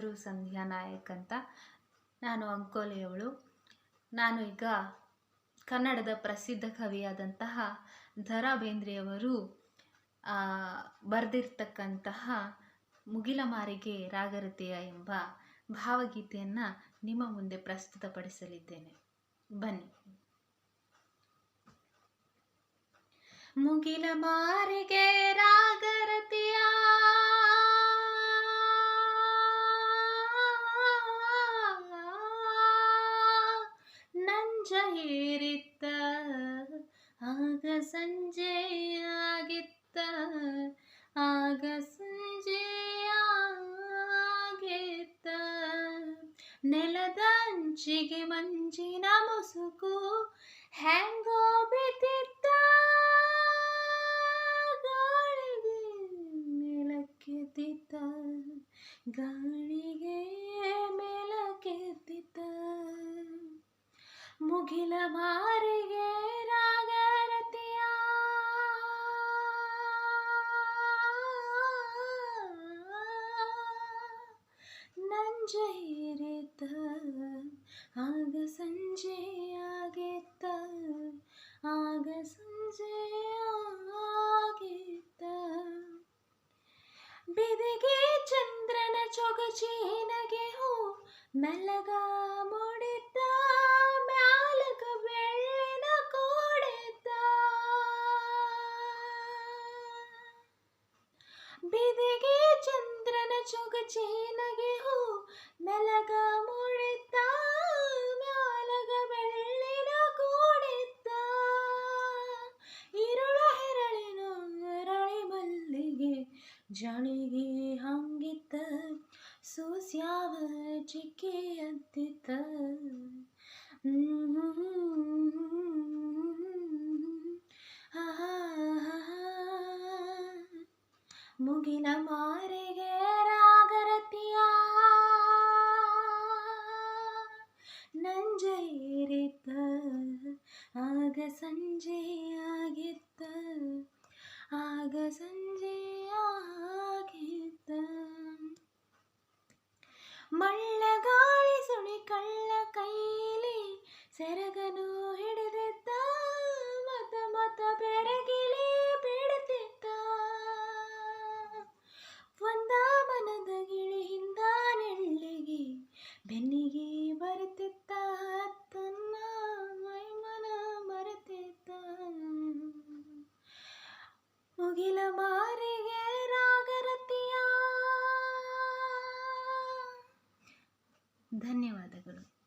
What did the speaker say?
ಹೆಸರು ಸಂಧ್ಯಾ ನಾಯಕ್ ಅಂತ. ನಾನು ಅಂಕೋಲೆಯವಳು. ನಾನು ಈಗ ಕನ್ನಡದ ಪ್ರಸಿದ್ಧ ಕವಿಯಾದಂತಹ ದ ರಾ ಬೇಂದ್ರೆಯವರು ಬರೆದಿರ್ತಕ್ಕಂತಹ ಮುಗಿಲ ಮಾರಿಗೆ ರಾಗರತೆಯ ಎಂಬ ಭಾವಗೀತೆಯನ್ನು ನಿಮ್ಮ ಮುಂದೆ ಪ್ರಸ್ತುತಪಡಿಸಲಿದ್ದೇನೆ. ಬನ್ನಿ. ಮುಗಿಲ ಮಾರಿಗೆ ರಾಗರತಿಯ ಹೇರಿತ್ತ ಆಗ ಸಂಜೆಯಾಗಿತ್ತ ಆಗ ಸಂಜೆಯಾಗಿತ್ತ ನೆಲದ ಅಂಚಿಗೆ ಮಂಜಿನ ಮುಸುಕು ಹ್ಯಾಂಗೋ ಬಿದ್ದಿತ್ತ. ಗಾಳಿಗೆ ಮೇಲಕ್ಕೆದ್ದಿತ್ತ ಗಾಳಿಗೆ ನಂಜ ಹೇರಿದ್ದ ಆಗ ಸಂಜೆಯಾಗಿತ್ತ ಆಗ ಸಂಜೆಯಾಗಿತ್ತ ಬಿದಿಗೆ ಚಂದ್ರನ ಚೊಗಚೇನಗೆ ಹೂ ಮೆಲ್ಲಗ ಜಾಣಿಗೆ ಹಂಗಿತ್ತ ಸೂಸ್ಯಾವ ಚಿಕ್ಕಿ ಅಂತಿತ್ತ ಮುಗಿಲ ಮಾರಿಗೆ ರಾಗರತಿಯ ನಂಜೇರಿತ್ತ ಆಗ ಸಂಜೆಯಾಗಿತ್ತ ಮಳ್ಳಗಾಳಿ ಸುಳಿ ಕಳ್ಳ ಕೈಲಿ ಸೆರಗನು ಹಿಡಿದಿದ್ದ, ಮತ ಮತ ಬೆರಗಿಲಿ ಬಿಡುತ್ತಿದ್ದ ಒಂದ ಮನದ ಗಿಳಿಯಿಂದ ನೆಳ್ಳಿಗೆ ಬೆನ್ನಿಗೆ ಬರುತ್ತಿದ್ದ, ತನ್ನ ಮೈಮನ ಮರೆತಿದ್ದ. ಮುಗಿಲ ಮಾರಿಗೆ ಧನ್ಯವಾದಗಳು.